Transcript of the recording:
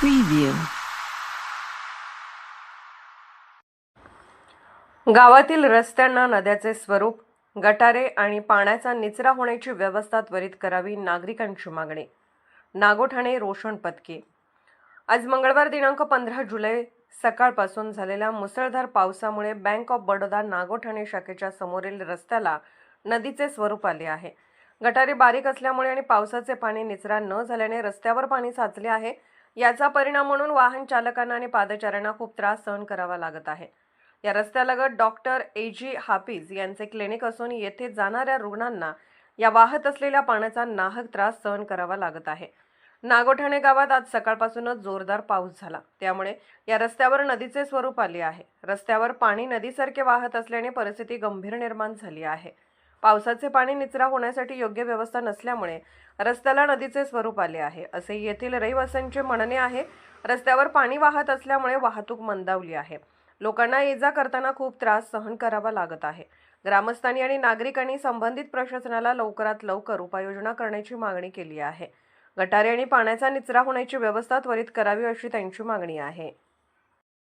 Preview गावातील रस्त्यांना नद्याचे स्वरूप गटारे आणि पाण्याचा निचरा होण्याची व्यवस्था त्वरित करावी नागरिकांची मागणी. नागोठाणे रोषण पत्के आज मंगळवार दिनांक पंधरा जुलै सकाळपासून झालेल्या मुसळधार पावसामुळे बँक ऑफ बडोदा नागोठाणे शाखेच्या समोरील रस्त्याला नदीचे स्वरूप आले आहे. गटारे बारीक असल्यामुळे आणि पावसाचे पाणी निचरा न झाल्याने रस्त्यावर पाणी साचले आहे. याचा परिणाम म्हणून वाहन चालकांना आणि पादचाऱ्यांना खूप त्रास सहन करावा लागत आहे. या रस्त्यालगत डॉक्टर ए जी हाफिज यांचे क्लिनिक असून येथे जाणाऱ्या रुग्णांना या वाहत असलेल्या पाण्याचा नाहक त्रास सहन करावा लागत आहे. नागोठाणे गावात आज सकाळपासूनच जोरदार पाऊस झाला. त्यामुळे या रस्त्यावर नदीचे स्वरूप आले आहे. रस्त्यावर पाणी नदीसारखे वाहत असल्याने परिस्थिती गंभीर निर्माण झाली आहे. पावसाचे पाणी निचरा होण्यासाठी योग्य व्यवस्था नसल्यामुळे रस्त्याला नदीचे स्वरूप आले आहे. असे येथील रहिवाशांचे म्हणणे आहे रस्त्यावर पाणी वाहत असल्यामुळे वाहतूक मंदावली आहे. लोकांना ये जा करताना खूप त्रास सहन करावा लागत आहे. ग्रामस्थांनी आणि नागरिकांनी संबंधित प्रशासनाला लवकरात लवकर उपाययोजना करण्याची मागणी केली आहे. गटारे आणि पाण्याचा निचरा होण्याची व्यवस्था त्वरित करावी अशी त्यांची मागणी आहे.